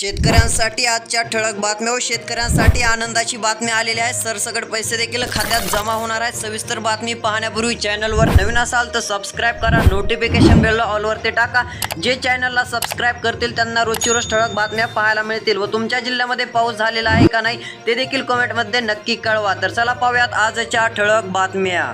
शेतकऱ्यांसाठी आजच्या ठळक बातम्या व शेतकऱ्यांसाठी आनंदाची बातमी आलेली आहे. सरसकट पैसे देखील खात्यात जमा होणार आहेत. सविस्तर बातमी पाहण्यापूर्वी चॅनलवर नवीन असाल तर सबस्क्राईब करा. नोटिफिकेशन बेल ऑलवरती टाका. जे चॅनलला सबस्क्राईब करतील त्यांना रोजची रोज ठळक बातम्या पाहायला मिळतील. व तुमच्या जिल्ह्यामध्ये पाऊस झालेला आहे का नाही ते देखील कमेंटमध्ये नक्की कळवा. तर चला पाहूयात आजच्या ठळक बातम्या.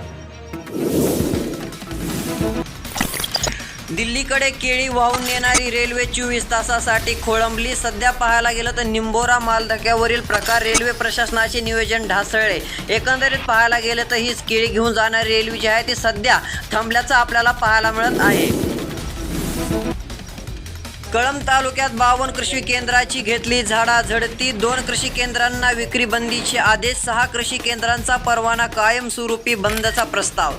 दिल्लीकडे केळी वाहून नेणारी रेल्वे चोवीस तासासाठी खोळंबली. सध्या पाहायला गेलं तर निंबोरा मालधक्यावरील प्रकार रेल्वे प्रशासनाचे नियोजन ढासळले. एकंदरीत पाहायला गेलं तर हीच केळी घेऊन जाणारी रेल्वे जी आहे ती सध्या थांबल्याचं आपल्याला पाहायला मिळत आहे. कळंब तालुक्यात बावन्न कृषी केंद्राची घेतली झाडाझडती. दोन कृषी केंद्रांना विक्री बंदीचे आदेश सहा कृषी केंद्रांचा परवाना कायमस्वरूपी बंदचा प्रस्ताव.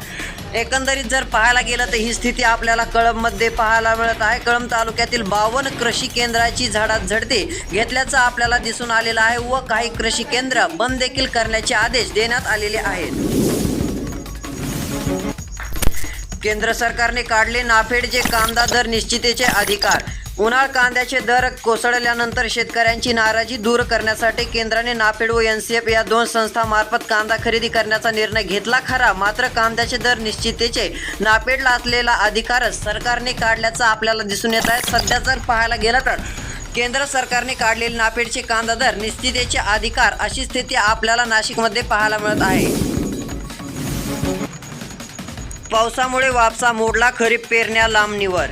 एकंदरीत जर पाहायला गेलं तर ही स्थिती आपल्याला कळंबमध्ये पाहायला मिळत आहे. कळंब तालुक्यातील बावन्न कृषी केंद्राची झाडात झडते घेतल्याचं आपल्याला दिसून आलेलं आहे व काही कृषी केंद्र बंद देखील करण्याचे आदेश देण्यात आलेले आहेत. केंद्र सरकारने काढले नाफेडचे कांदा दर निश्चितेचे अधिकार. उन्हाळ कांद्याचे दर कोसळल्यानंतर शेतकऱ्यांची नाराजी दूर करण्यासाठी केंद्राने नाफेड व एनसीएफ सी एफ या दोन संस्थांमार्फत कांदा खरेदी करण्याचा निर्णय घेतला खरा. मात्र कांद्याचे दर निश्चितेचे नाफेडला असलेला अधिकारच सरकारने काढल्याचा आपल्याला दिसून येत आहे. सध्या जर पाहायला गेलं तर केंद्र सरकारने काढलेले नाफेडचे कांदा दर निश्चितेचे अधिकार अशी स्थिती आपल्याला नाशिकमध्ये पाहायला मिळत आहे. पावसामुळे वापसा मोडला खरीप पेरण्या लांबणीवर.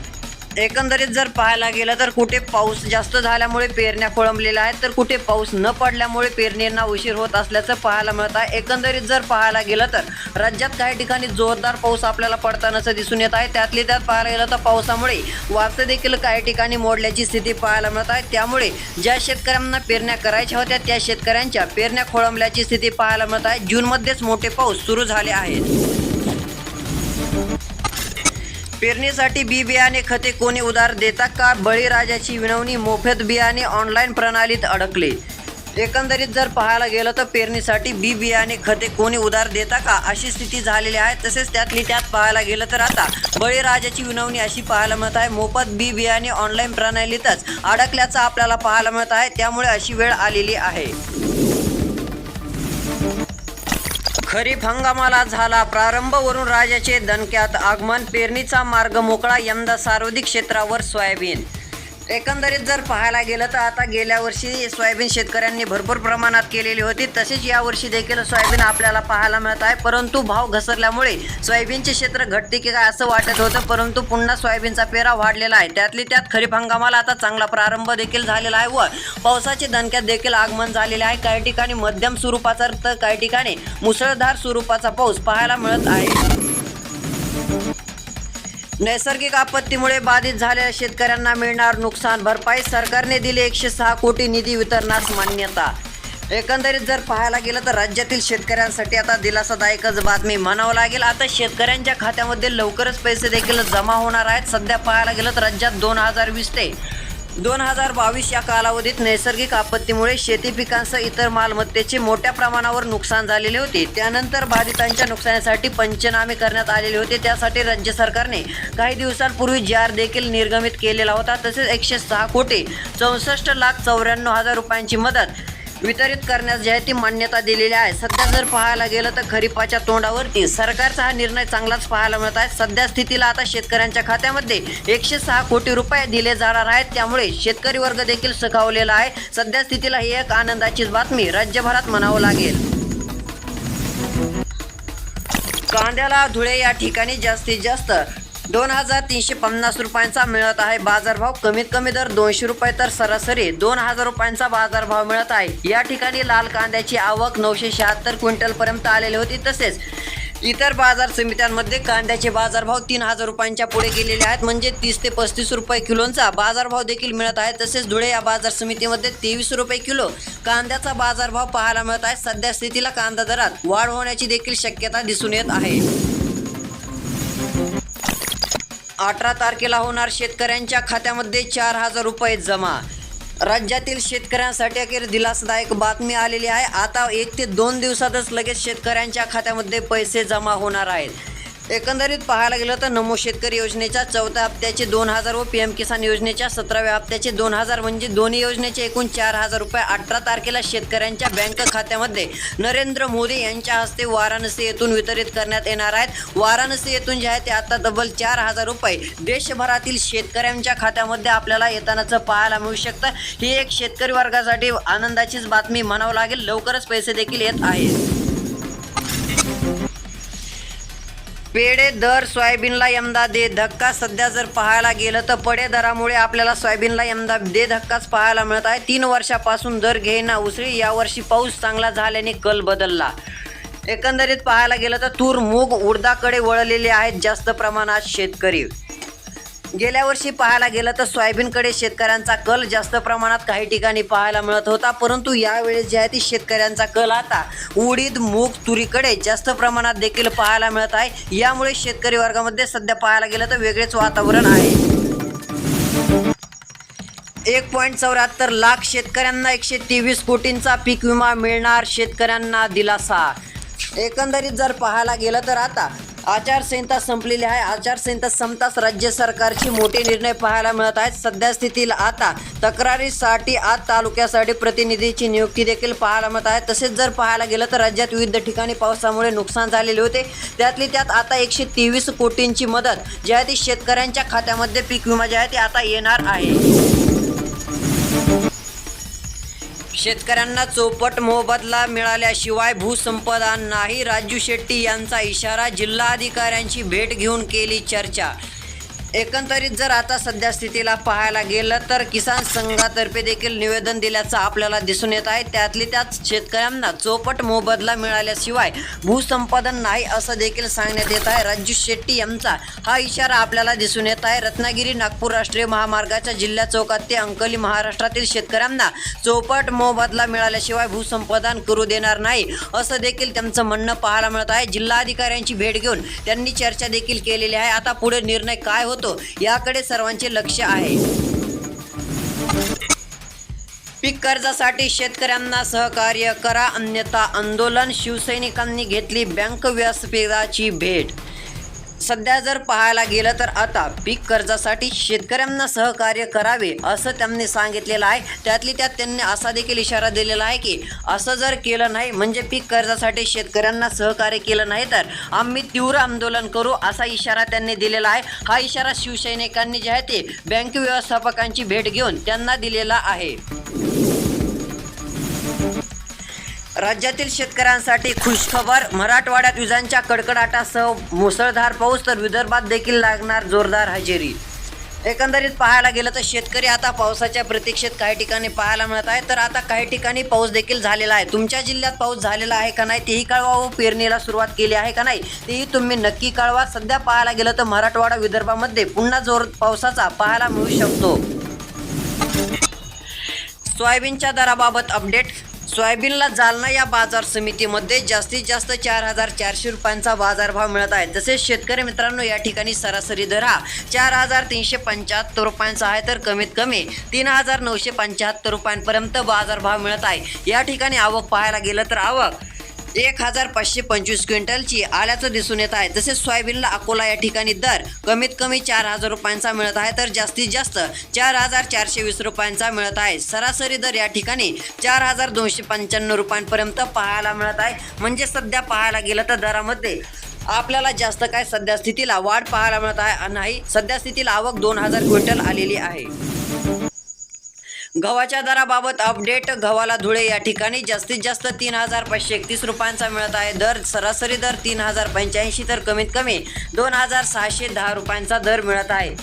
एकंदरीत जर पाहायला गेलं तर कुठे पाऊस जास्त झाल्यामुळे पेरण्या खोळंबलेल्या आहेत तर कुठे पाऊस न पडल्यामुळे पेरणींना उशीर होत असल्याचं पाहायला मिळत आहे. एकंदरीत जर पाहायला गेलं तर राज्यात काही ठिकाणी जोरदार पाऊस आपल्याला पडतानाचं दिसून येत आहे. त्यातली त्यात पाहायला गेलं तर पावसामुळे वारसे देखील काही ठिकाणी मोडल्याची स्थिती पाहायला मिळत आहे. त्यामुळे ज्या शेतकऱ्यांना पेरण्या करायच्या होत्या त्या शेतकऱ्यांच्या पेरण्या खोळंबल्याची स्थिती पाहायला मिळत आहे. जूनमध्येच मोठे पाऊस सुरू झाले आहेत. पेरणीसाठी बी बियाणे खते कोणी उधार देता का? बळीराजाची विनवणी मोफत बियाणे ऑनलाईन प्रणालीत अडकले. एकंदरीत जर पाहायला गेलं तर पेरणीसाठी बी बियाणे खते कोणी उधार देता का? अशी स्थिती झालेली आहे. तसेच त्यातली त्यात पाहायला गेलं तर आता बळीराजाची विनवणी अशी पाहायला मिळत आहे. मोफत बी बियाणे ऑनलाईन प्रणालीतच अडकल्याचं आपल्याला पाहायला मिळत आहे. त्यामुळे अशी वेळ आलेली आहे. खरीप हंगामाला झाला प्रारंभ. वरून राजाचे दणक्यात आगमन पेरणीचा मार्ग मोकळा यंदा सार्वधिक क्षेत्रावर सोयाबीन एकंदरीत जर पाहायला गेलं तर आता गेल्या वर्षी सोयाबीन शेतकऱ्यांनी भरपूर प्रमाणात केलेली होती. तसेच यावर्षी देखील सोयाबीन आपल्याला पाहायला मिळत आहे. परंतु भाव घसरल्यामुळे सोयाबीनचे क्षेत्र घटते की काय असं वाटत होतं. परंतु पुन्हा सोयाबीनचा पेरा वाढलेला आहे. त्यातली त्यात खरीप हंगामाला आता चांगला प्रारंभ देखील झालेला आहे व पावसाचे दणक्यात देखील आगमन झालेले आहे. काही ठिकाणी मध्यम स्वरूपाचा तर काही ठिकाणी मुसळधार स्वरूपाचा पाऊस पाहायला मिळत आहे. नैसर्गिक आपत्तीमुळे बाधित झालेल्या शेतकऱ्यांना मिळणार नुकसान भरपाई. सरकारने दिली एकशे सहा कोटी निधी वितरणास मान्यता. एकंदरीत जर पाहायला गेलं तर राज्यातील शेतकऱ्यांसाठी आता दिलासादायकच बातमी म्हणावं लागेल. आता शेतकऱ्यांच्या खात्यामध्ये लवकरच पैसे देखील जमा होणार आहेत. सध्या पाहायला गेलं तर राज्यात दोन हजार वीस ते दोन हजार बावीस या कालावधीत नैसर्गिक आपत्तीमुळे शेती पिकांसह इतर मालमत्तेचे मोठ्या प्रमाणावर नुकसान झालेले होते. त्यानंतर बाधितांच्या नुकसानीसाठी पंचनामे करण्यात आलेले होते. त्यासाठी राज्य सरकारने काही दिवसांपूर्वी जार देखील निर्गमित केलेला होता. तसेच एकशे सहा कोटी चौसष्ट लाख चौऱ्याण्णव हजार रुपयांची मदत वितरित करण्यास जी आहे ती मान्यता दिलेली आहे. सध्या जर पाहायला गेलं तर खरीपाच्या तोंडावरती सरकारचा हा निर्णय चांगलाच पाहायला मिळत आहे. सध्या स्थितीला आता शेतकऱ्यांच्या खात्यामध्ये एकशे सहा कोटी रुपये दिले जाणार आहेत. त्यामुळे शेतकरी वर्ग देखील सुखावलेला आहे. सध्या स्थितीला ही एक आनंदाचीच बातमी राज्यभरात म्हणावं लागेल. कांद्याला धुळे या ठिकाणी जास्तीत जास्त दोन हजार तीनशे पन्नास रुपयांचा मिळत आहे बाजारभाव. कमीत कमी दर दोनशे रुपये तर सरासरी दोन हजार रुपयांचा बाजारभाव मिळत आहे. या ठिकाणी लाल कांद्याची आवक नऊशे शहात्तर क्विंटलपर्यंत आलेली होती. तसेच इतर बाजार समित्यांमध्ये कांद्याचे बाजारभाव तीन हजार रुपयांच्या पुढे गेलेले आहेत. म्हणजे तीस ते पस्तीस रुपये किलोचा बाजारभाव देखील मिळत आहे. तसेच धुळे या बाजार समितीमध्ये तेवीस रुपये किलो कांद्याचा बाजारभाव पाहायला मिळत आहे. सध्या स्थितीला कांदा दरात वाढ होण्याची देखील शक्यता दिसून येत आहे. अठरा तारखेला होणार शेतकऱ्यांच्या खात्यामध्ये चार हजार रुपये जमा. राज्यातील शेतकऱ्यांसाठी अखेर दिलासदायक बातमी आलेली आहे. आता एक ते दोन दिवसातच लगेच शेतकऱ्यांच्या खात्यामध्ये पैसे जमा होणार आहेत. एकंदरीत पाहायला गेलं तर नमो शेतकरी योजनेच्या चौथ्या हप्त्याचे दोन हजार व पी एम किसान योजनेच्या सतराव्या हप्त्याचे दोन हजार म्हणजे दोन्ही योजनेचे एकूण चार हजार रुपये अठरा तारखेला शेतकऱ्यांच्या बँक खात्यामध्ये नरेंद्र मोदी यांच्या हस्ते वाराणसी येथून वितरित करण्यात येणार आहेत. वाराणसी येथून जे आहे ते आता तब्बल चार हजार रुपये देशभरातील शेतकऱ्यांच्या खात्यामध्ये आपल्याला येतानाचं पाहायला मिळू शकतं. ही एक शेतकरी वर्गासाठी आनंदाचीच बातमी म्हणावं लागेल. लवकरच पैसे देखील येत आहेत. पेढे दर सोयाबीनला यंदा दे धक्का. सध्या जर पाहायला गेलं तर पडे दरामुळे आपल्याला सोयाबीनला यंदा दे धक्काच पाहायला मिळत आहे. तीन वर्षापासून दर घेईना उसळी. यावर्षी पाऊस चांगला झाल्याने कल बदलला. एकंदरीत पाहायला गेलं तर तूर मूग उडदाकडे वळलेले आहेत जास्त प्रमाणात शेतकरी. गेल्या वर्षी पाहायला गेलं तर सोयाबीनकडे शेतकऱ्यांचा कल जास्त प्रमाणात काही ठिकाणी पाहायला मिळत होता परंतु यावेळेस जे आहे ती शेतकऱ्यांचा कल आता उडीद मूग तुरीकडे जास्त प्रमाणात देखील पाहायला मिळत आहे. यामुळे शेतकरी वर्गामध्ये सध्या पाहायला गेलं तर वेगळेच वातावरण आहे. एक पॉईंट चौऱ्याहत्तर लाख शेतकऱ्यांना एकशे तेवीस कोटींचा पीक विमा मिळणार शेतकऱ्यांना दिलासा. एकंदरीत जर पाहायला गेलं तर आता आचारसंहिता संपलेली आहे. आचारसंहिता संपताच राज्य सरकारचे मोठे निर्णय पाहायला मिळत आहेत. सध्या स्थितीला आता तक्रारीसाठी आज तालुक्यासाठी प्रतिनिधीची नियुक्ती देखील पाहायला मिळत आहे. तसेच जर पाहायला गेलं तर राज्यात विविध ठिकाणी पावसामुळे नुकसान झालेले होते. त्यातली त्यात आता एकशे तेवीस कोटींची मदत जी आहे ती शेतकऱ्यांच्या खात्यामध्ये पीक विमा जे आहे ते आता येणार आहे. शेतकऱ्यांना चौपट मोबदला मिळाल्याशिवाय भूसंपदा नाही. राजू शेट्टी यांचा इशारा जिल्हाधिकाऱ्यांची भेट घेऊन केली चर्चा. एकंदरीत जर आता सध्या स्थितीला पाहायला गेलं तर किसान संघातर्फे देखील निवेदन दिल्याचं आपल्याला दिसून येत आहे. त्यातली त्यात शेतकऱ्यांना चोपट मोबदला मिळाल्याशिवाय भूसंपादन नाही असं देखील सांगण्यात येत आहे. राजू शेट्टी यांचा हा इशारा आपल्याला दिसून येत आहे. रत्नागिरी नागपूर राष्ट्रीय महामार्गाच्या जिल्हा चौकात ते अंकली महाराष्ट्रातील शेतकऱ्यांना चोपट मोबदला मिळाल्याशिवाय भूसंपादन करू देणार नाही असं देखील त्यांचं म्हणणं पाहायला मिळत आहे. जिल्हाधिकाऱ्यांची भेट घेऊन त्यांनी चर्चा देखील केलेली आहे. आता पुढे निर्णय काय होतो. याकडे सर्वांचे लक्ष आहे. पीक कर्जासाठी शेतकऱ्यांना सहकार्य करा. अन्यथा आंदोलन शिवसैनिकांनी घेतली. बँक व्यासपीठाची भेट. सध्या जर पाहायला गेलं तर आता पीक कर्जासाठी शेतकऱ्यांना सहकार्य करावे असं त्यांनी सांगितलेलं आहे. त्यातली त्यात त्यांनी असा देखील इशारा दिलेला आहे की असं जर केलं नाही म्हणजे पीक कर्जासाठी शेतकऱ्यांना सहकार्य केलं नाही तर आम्ही तीव्र आंदोलन करू असा इशारा त्यांनी दिलेला आहे. हा इशारा शिवसैनिकांनी जे आहे ते बँक व्यवस्थापकांची भेट घेऊन त्यांना दिलेला आहे. राज्यातील शेतकऱ्यांसाठी खुशखबर मराठवाड्यात विजांच्या कडकडाटासह मुसळधार पाऊस तर विदर्भात देखील लागणार जोरदार हजेरी. एकंदरीत पाहायला गेलं तर शेतकरी आता पावसाच्या प्रतीक्षेत काही ठिकाणी पाहायला मिळत आहे. तर आता काही ठिकाणी पाऊस देखील झालेला आहे. तुमच्या जिल्ह्यात पाऊस झालेला आहे का नाही तेही कळवा व पेरणीला सुरुवात केली आहे का नाही तेही तुम्ही नक्की कळवा. सध्या पाहायला गेलं तर मराठवाडा विदर्भामध्ये पुन्हा जोर पावसाचा पाहायला मिळू शकतो. सोयाबीनच्या दराबाबत अपडेट सोयाबीनला जालना या बाजार समितीमध्ये जास्तीत जास्त चार हजार चारशे रुपयांचा बाजारभाव मिळत आहे. तसेच शेतकरी मित्रांनो या ठिकाणी सरासरी दर हा चार हजार तीनशे पंच्याहत्तर रुपयांचा आहे. तर कमीत कमी तीन हजार नऊशे पंच्याहत्तर रुपयांपर्यंत बाजारभाव मिळत आहे. या ठिकाणी आवक पाहायला गेलं तर आवक एक हजार पाचशे पंचवीस क्विंटलची आल्याचं दिसून येत आहे. तसेच सोयाबीनला अकोला या ठिकाणी दर कमीत कमी चार हजार रुपयांचा मिळत आहे तर जास्तीत जास्त चार हजार चारशे वीस रुपयांचा मिळत आहे. सरासरी दर या ठिकाणी चार हजार दोनशे पंच्याण्णव रुपयांपर्यंत पाहायला मिळत आहे. म्हणजे सध्या पाहायला गेलं तर दरामध्ये आपल्याला जास्त काय सध्या स्थितीला वाढ पाहायला मिळत आहे नाही. सध्या स्थितीला आवक दोन हजार क्विंटल आलेली आहे. गव्हाच्या दराबाबत अपडेट. गव्हाला धुळे या ठिकाणी जास्तीत जास्त तीन हजार पाचशे एकतीस रुपयांचा मिळत आहे. दर सरासरी दर तीन हजार पंच्याऐंशी तर कमीत कमी दोन हजार सहाशे दहा रुपयांचा दर मिळत आहे.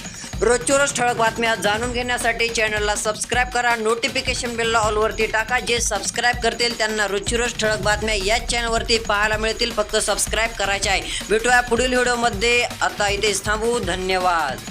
रोजच्या रोज ठळक बातम्या जाणून घेण्यासाठी चॅनलला सबस्क्राईब करा. नोटिफिकेशन बेलला ऑलवरती टाका. जे सबस्क्राईब करतील त्यांना रोजची रोज ठळक बातम्या याच चॅनलवरती पाहायला मिळतील. फक्त सबस्क्राईब करायचे आहे. भेटूया पुढील व्हिडिओमध्ये. आता इथेच थांबू. धन्यवाद.